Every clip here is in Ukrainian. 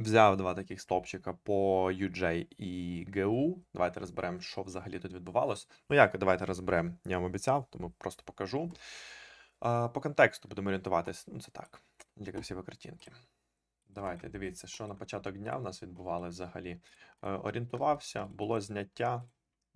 Взяв два таких стопчика по UJ і GU. Давайте розберемо, що взагалі тут відбувалось. Ну як, давайте розберемо. Я вам обіцяв, тому просто покажу. По контексту будемо орієнтуватись. Ну, це так, для красивої картинки. Давайте дивіться, що на початок дня в нас відбувалося взагалі. Е, Орієнтувався, було зняття.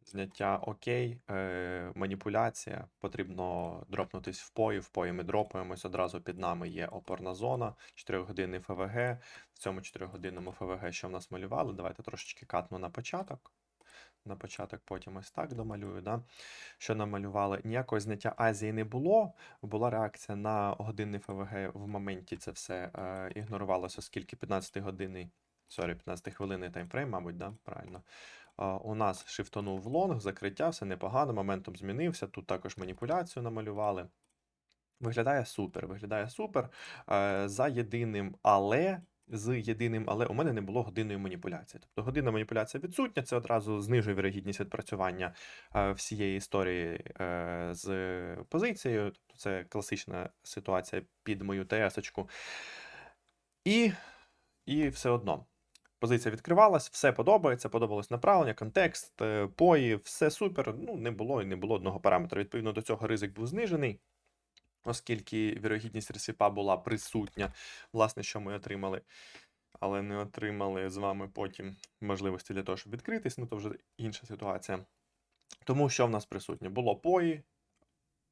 Зняття окей, е, маніпуляція. Потрібно дропнутись в пої. В пої ми дропаємось. Одразу під нами є опорна зона, 4 години ФВГ. В цьому 4-годинному ФВГ, що в нас малювали, давайте трошечки катну на початок. На початок потім ось так домалюю. Да? Що намалювали? Ніякого зняття Азії не було. Була реакція на годинний ФВГ в моменті це все е, ігнорувалося, оскільки 15 години, сорі, 15 хвилини таймфрейм, мабуть, да? правильно. У нас шифтонув в лонг, закриття, все непогано, моментом змінився. Тут також маніпуляцію намалювали. Виглядає супер, виглядає супер. Е, за єдиним але. З єдиним, але у мене не було годинної маніпуляції. Тобто годинна маніпуляція відсутня, це одразу знижує вірогідність відпрацювання е, всієї історії е, з позицією. Тобто це класична ситуація під мою ТС-очку. І, і все одно. Позиція відкривалась, все подобається, подобалось направлення, контекст, е, пої, все супер. Ну, не було і не було одного параметра. Відповідно до цього ризик був знижений, оскільки вірогідність ресипа була присутня. Власне, що ми отримали, але не отримали з вами потім можливості для того, щоб відкритись. Ну, то вже інша ситуація. Тому що в нас присутнє? Було пої,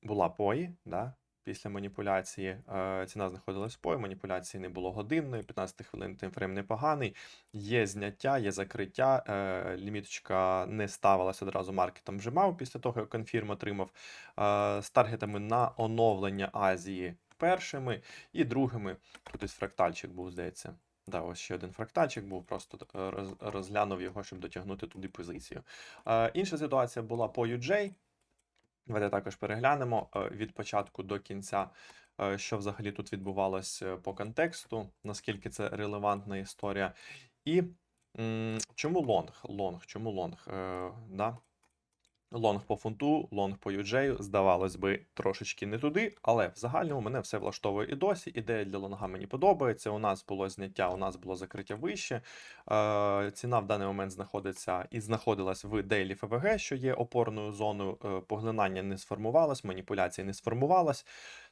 була пої, да? Після маніпуляції е, ціна знаходилась в пої, маніпуляції не було годинної, 15 хвилин таймфрейм непоганий. Є зняття, є закриття. Е, ліміточка не ставилася одразу маркетом вжимав після того, як конфірм отримав е, з таргетами на оновлення Азії першими і другими. Тут ось фрактальчик був, здається. Да, ось ще один фрактальчик був, просто розглянув його, щоб дотягнути туди позицію. Інша ситуація була по UJ. Давайте також переглянемо е, від початку до кінця, е, що взагалі тут відбувалось е, по контексту, наскільки це релевантна історія. І чому лонг? Лонг, чому лонг? Да? Лонг по фунту, лонг по UJ, здавалось би, трошечки не туди, але в загальному мене все влаштовує і досі. Ідея для лонга мені подобається. У нас було зняття, у нас було закриття вище. Е, ціна в даний момент знаходиться і знаходилась в Daily FVG, що є опорною зоною. Е, поглинання не сформувалось, маніпуляції не сформувалось.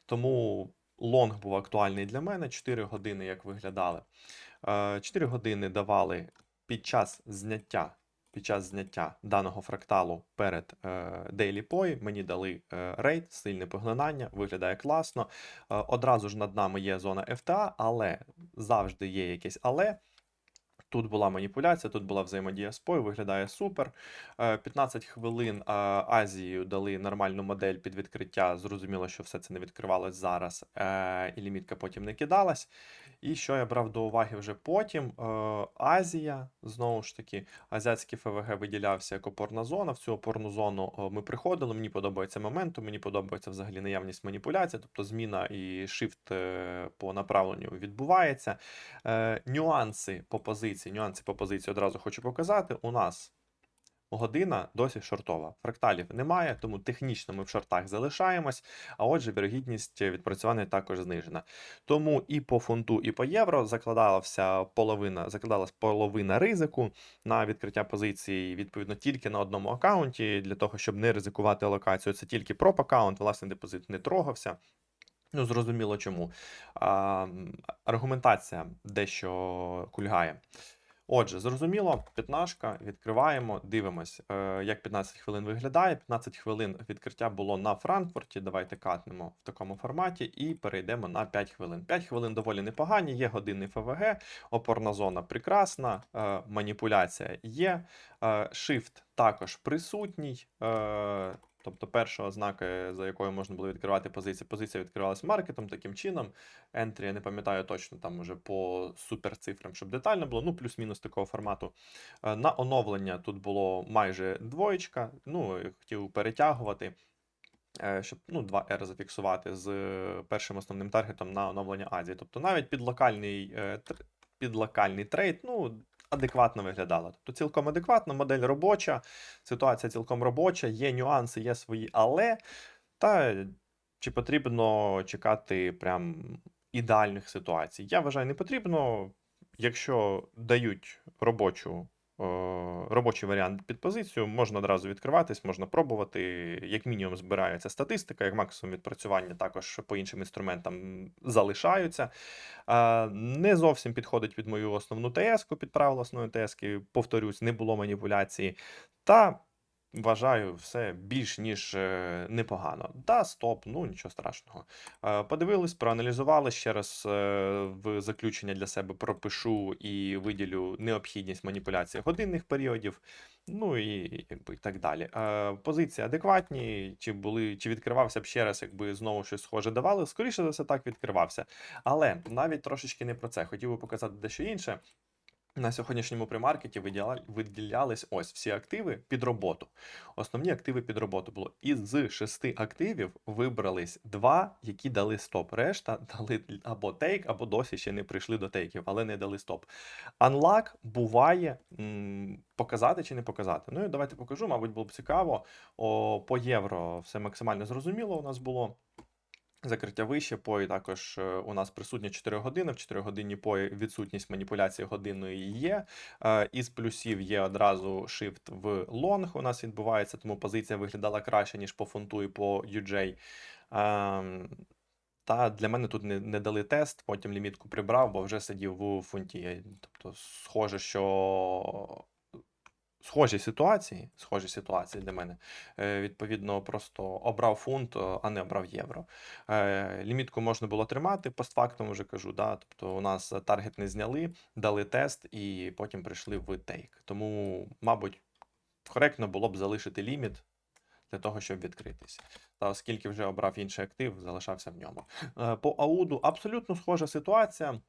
Тому лонг був актуальний для мене. 4 години, як виглядали. Е, 4 години давали під час зняття. Під час зняття даного фракталу перед е, Daily Poi мені дали е, рейд, сильне поглинання, виглядає класно. Е, одразу ж над нами є зона FTA, але завжди є якесь але. Тут була маніпуляція, тут була взаємодія з виглядає супер. Е, 15 хвилин е, Азію дали нормальну модель під відкриття. Зрозуміло, що все це не відкривалось зараз, е, і лімітка потім не кидалась. І що я брав до уваги вже потім? Е, Азія, знову ж таки, азіатський ФВГ виділявся як опорна зона. В цю опорну зону ми приходили. Мені подобається моменту, мені подобається взагалі наявність маніпуляції, тобто зміна і шифт по направленню відбувається. Нюанси по позиції, нюанси по позиції одразу хочу показати. У нас година досі шортова. Фракталів немає, тому технічно ми в шортах залишаємось, а отже, вірогідність відпрацювання також знижена. Тому і по фунту, і по євро закладалася половина, закладалась половина ризику на відкриття позиції, відповідно, тільки на одному аккаунті, для того, щоб не ризикувати алокацію. Це тільки проп аккаунт, власний депозит не трогався. Ну, зрозуміло чому. А, аргументація дещо кульгає. Отже, зрозуміло, п'ятнашка, відкриваємо, дивимось, е, як 15 хвилин виглядає. 15 хвилин відкриття було на Франкфурті. Давайте катнемо в такому форматі і перейдемо на 5 хвилин. 5 хвилин доволі непогані, є годинний ФВГ, опорна зона прекрасна, е, маніпуляція є, е, shift також присутній. Тобто перша ознака, за якою можна було відкривати позиції, позиція відкривалась маркетом таким чином. Entry, я не пам'ятаю точно там уже по суперцифрам, щоб детально було, ну плюс-мінус такого формату. Е, На оновлення тут було майже двоєчка. Ну, хотів перетягувати, е, щоб ну, 2R зафіксувати з першим основним таргетом на оновлення Азії. Тобто навіть під локальний, е, під локальний трейд, ну. Адекватно виглядала. Тобто цілком адекватно, модель робоча, ситуація цілком робоча, є нюанси, є свої але. Та чи потрібно чекати прям ідеальних ситуацій? Я вважаю, не потрібно. якщо дають робочу, робочий варіант під позицію, можна одразу відкриватись, можна пробувати. Як мінімум збирається статистика, як максимум відпрацювання також по іншим інструментам залишаються. Е, Не зовсім підходить під мою основну ТС-ку, під правило основної ТС-ки, повторюсь, не було маніпуляції. Та вважаю все більш ніж е, непогано. Да, стоп, ну нічого страшного. Е, Подивились, проаналізували ще раз е, в заключення для себе пропишу і виділю необхідність маніпуляції годинних періодів. Ну і якби так далі. Позиції адекватні, чи були, чи відкривався б ще раз, якби знову щось схоже давали. Скоріше за все, так відкривався. Але навіть трошечки не про це. Хотів би показати дещо інше. На сьогоднішньому примаркеті виділялись ось всі активи під роботу. Основні активи під роботу було. Із шести активів вибрались два, які дали стоп. Решта дали або тейк, або досі ще не прийшли до тейків, але не дали стоп. Unlock буває м, показати чи не показати. Ну і давайте покажу, мабуть, було б цікаво. О, по євро все максимально зрозуміло у нас було. Закриття вище, пої також е, у нас присутні 4 години. В 4 годинні пої відсутність маніпуляції годинної є. Е, Із плюсів є одразу shift в лонг. У нас відбувається, тому позиція виглядала краще, ніж по фунту і по UJ. Ем, Та для мене тут не, не дали тест, потім лімітку прибрав, бо вже сидів у фунті. Тобто, схоже, що схожі ситуації, схожі ситуації для мене. Е, Відповідно, просто обрав фунт, е, а не обрав євро. Е, Лімітку можна було тримати, постфактум вже кажу. Да? Тобто у нас таргет не зняли, дали тест і потім прийшли в тейк. Тому, мабуть, коректно було б залишити ліміт. Для того, щоб відкритись. Та оскільки вже обрав інший актив, залишався в ньому. По ауду абсолютно схожа ситуація.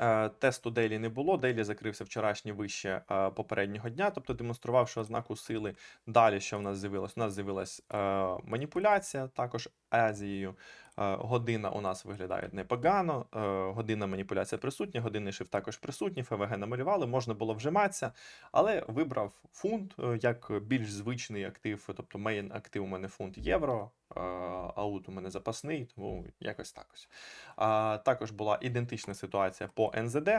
Е, Тесту Дейлі не було. Дейлі закрився вчорашнє вище е, попереднього дня, тобто демонструвавши ознаку сили. Далі, що в нас з'явилось? У нас з'явилась е, маніпуляція, також Азією. Година у нас виглядає непогано. Година маніпуляція присутня, годинний шифт також присутній, ФВГ намалювали, можна було вжиматися, але вибрав фунт як більш звичний актив, тобто мейн актив у мене фунт євро, аут у мене запасний, тому якось так ось. Також була ідентична ситуація по НЗД,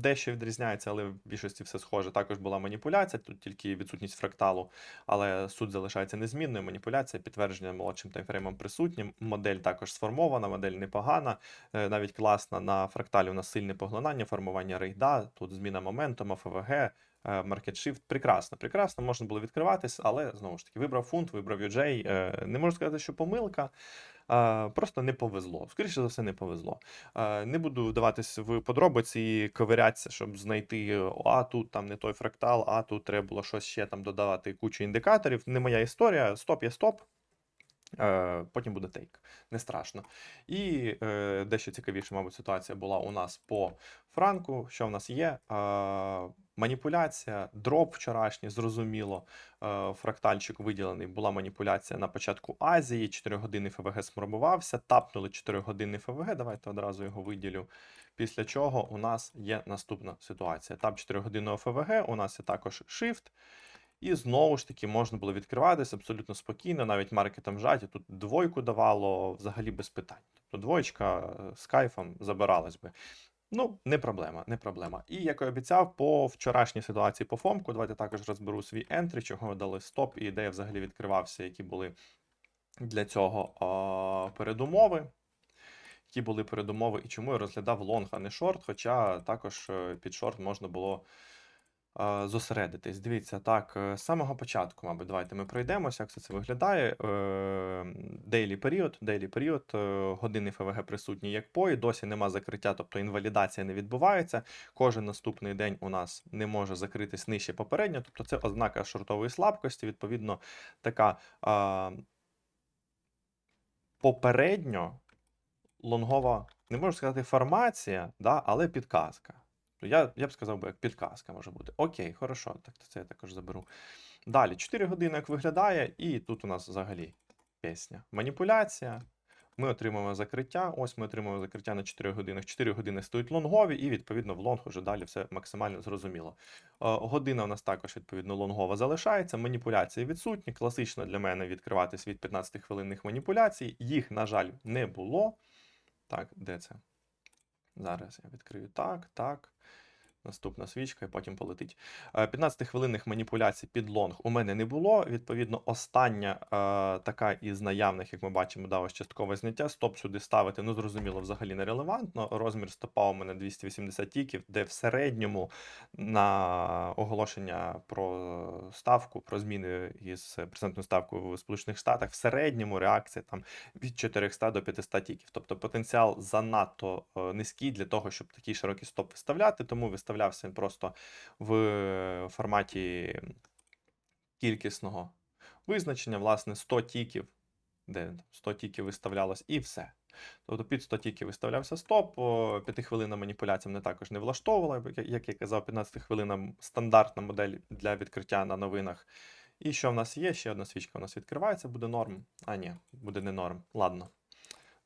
дещо відрізняється, але в більшості все схоже. Також була маніпуляція, тут тільки відсутність фракталу, але суть залишається незмінною. Маніпуляція, підтвердження молодшим таймфреймом присутнім. Модель також сформована, модель непогана, е, навіть класна. На фракталі у нас сильне поглинання, формування рейда, тут зміна моменту, ФВГ. Market Shift прекрасно, прекрасно, можна було відкриватись, але знову ж таки вибрав фунт, вибрав UJ. Е, Не можу сказати, що помилка. Просто не повезло. Скоріше за все, не повезло. Не буду вдаватись в подробиці і ковирятися, щоб знайти, а тут там не той фрактал, а тут треба було щось ще там додавати кучу індикаторів. Не моя історія. Стоп є стоп. Потім буде тейк, не страшно. І е, дещо цікавіше, мабуть, ситуація була у нас по франку. Що в нас є? Маніпуляція, дроп вчорашній, зрозуміло. Е, фрактальчик виділений. Була маніпуляція на початку Азії. 4 години ФВГ сформувався, тапнули 4 години ФВГ. Давайте одразу його виділю. Після чого у нас є наступна ситуація. Тап 4 годинного ФВГ, у нас є також Shift. І знову ж таки можна було відкриватися абсолютно спокійно, навіть маркетом жаті. Тут двойку давало взагалі без питань. Тобто двоєчка е, з кайфом забиралась би. Ну, не проблема, не проблема. І як і обіцяв, по вчорашній ситуації по фомку, давайте також розберу свій ентрі, чого дали стоп, і де я взагалі відкривався, які були для цього о, передумови. Які були передумови і чому я розглядав лонг, а не шорт, хоча також е, під шорт можна було зосередитись. Дивіться, так, е, з самого початку, мабуть, давайте ми пройдемося, як все це виглядає. Дейлі період, дейлі період, е, години ФВГ присутні як пої, досі нема закриття, тобто інвалідація не відбувається. Кожен наступний день у нас не може закритись нижче попередньо, тобто це ознака шортової слабкості, відповідно, така попередньо лонгова, не можу сказати формація, да, але підказка. Я, я б сказав, би, як підказка може бути. Окей, хорошо, так це я також заберу. Далі, 4 години як виглядає, і тут у нас взагалі пісня. Маніпуляція. Ми отримуємо закриття. Ось ми отримуємо закриття на 4 години. 4 години стоять лонгові, і відповідно в лонг вже далі все максимально зрозуміло. Е, Година у нас також відповідно лонгова залишається. Маніпуляції відсутні. Класично для мене відкриватись від 15 хвилинних маніпуляцій. Їх, на жаль, не було. Так, де це? Зараз я відкрию так, так. Наступна свічка, і потім полетить. Е, 15-хвилинних маніпуляцій під лонг у мене не було. Відповідно, остання е, така із наявних, як ми бачимо, да, ось часткове зняття. Стоп сюди ставити, ну зрозуміло, взагалі нерелевантно. Розмір стопа у мене 280 тіків, де в середньому на оголошення про ставку, про зміни із процентною ставкою в Сполучених Штатах, в середньому реакція там від 400 до 500 тіків. Тобто потенціал занадто е, низький для того, щоб такий широкий стоп виставляти, тому виставлявся він просто в форматі кількісного визначення, власне, 100 тіків, де 100 тіків виставлялось, і все. Тобто під 100 тіків виставлявся стоп, 5 хвилина маніпуляція мене також не влаштовувала, як я казав, 15 хвилина стандартна модель для відкриття на новинах. І що в нас є? Ще одна свічка у нас відкривається, буде норм. А, ні, буде не норм. Ладно.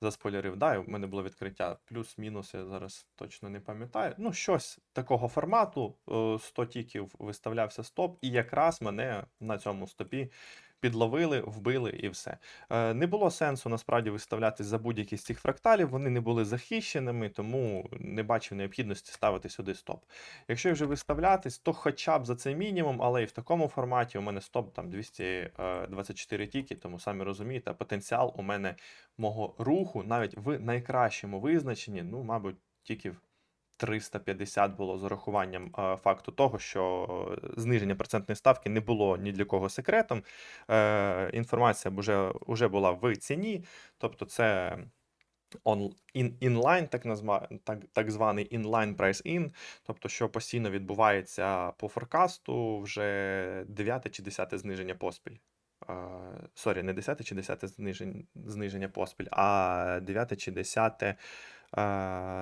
Заспойлерив, да, у мене було відкриття плюс-мінус, я зараз точно не пам'ятаю. Ну, щось такого формату, е, 100 тіків виставлявся стоп, і якраз мене на цьому стопі підловили, вбили і все. Е, Не було сенсу насправді виставлятись за будь-які з цих фракталів, вони не були захищеними, тому не бачив необхідності ставити сюди стоп. Якщо вже виставлятись, то хоча б за цей мінімум, але і в такому форматі у мене стоп там 224 тіки, тому самі розумієте, потенціал у мене мого руху навіть в найкращому визначенні, ну, мабуть, тільки 350 було з урахуванням е, факту того, що зниження процентної ставки не було ні для кого секретом. Е, інформація б уже, уже була в ціні, тобто це он, ін, інлайн, так, назва, так, так званий inline price in, тобто що постійно відбувається по форкасту вже 9 чи 10 зниження поспіль. Сорі, не 10 чи 10 знижень, зниження поспіль, а 9 чи 10 е,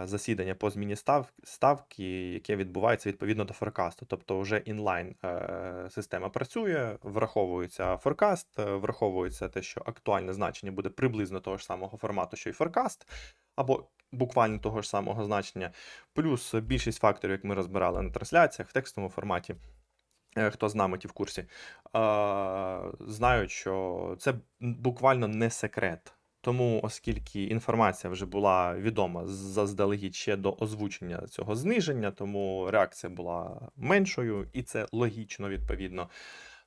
засідання по зміні став, ставки, яке відбувається відповідно до форкасту. Тобто вже інлайн е, система працює, враховується форкаст, е, враховується те, що актуальне значення буде приблизно того ж самого формату, що й форкаст, або буквально того ж самого значення, плюс більшість факторів, як ми розбирали на трансляціях в текстовому форматі. Е, Хто з нами ті в курсі, е, знають, що це буквально не секрет. Тому, оскільки інформація вже була відома заздалегідь ще до озвучення цього зниження, тому реакція була меншою, і це логічно відповідно.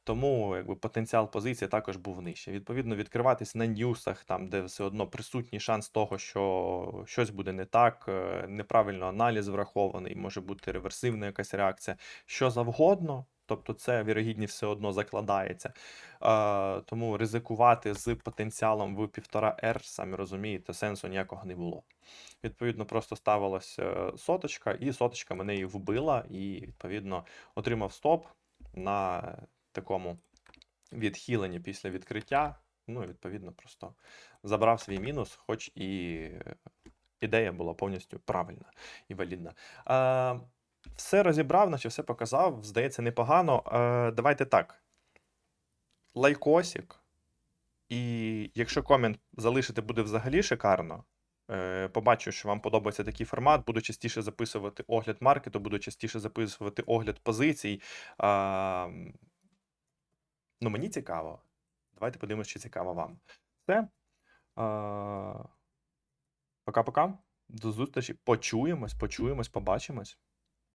Тому якби потенціал позиції також був нижче. Відповідно, відкриватись на ньюсах, там, де все одно присутній шанс того, що щось буде не так, е, неправильно аналіз врахований, може бути реверсивна якась реакція, що завгодно. Тобто це вірогідність все одно закладається. Е, тому ризикувати з потенціалом в 1,5 R, самі розумієте, сенсу ніякого не було. Відповідно, просто ставилась е, соточка, і соточка мене і вбила, і відповідно отримав стоп на такому відхиленні після відкриття. Ну, відповідно, просто забрав свій мінус, хоч і ідея була повністю правильна і валідна. Е, все розібрав, наче все показав. Здається, непогано. Е, давайте так. Лайкосик. І якщо комент залишити буде взагалі шикарно. Е, побачу, що вам подобається такий формат. Буду частіше записувати огляд маркету, буду частіше записувати огляд позицій. А, ну, мені цікаво. Давайте подивимося, чи цікаво вам. Все. Пока-пока. До зустрічі. Почуємось, почуємось, побачимось.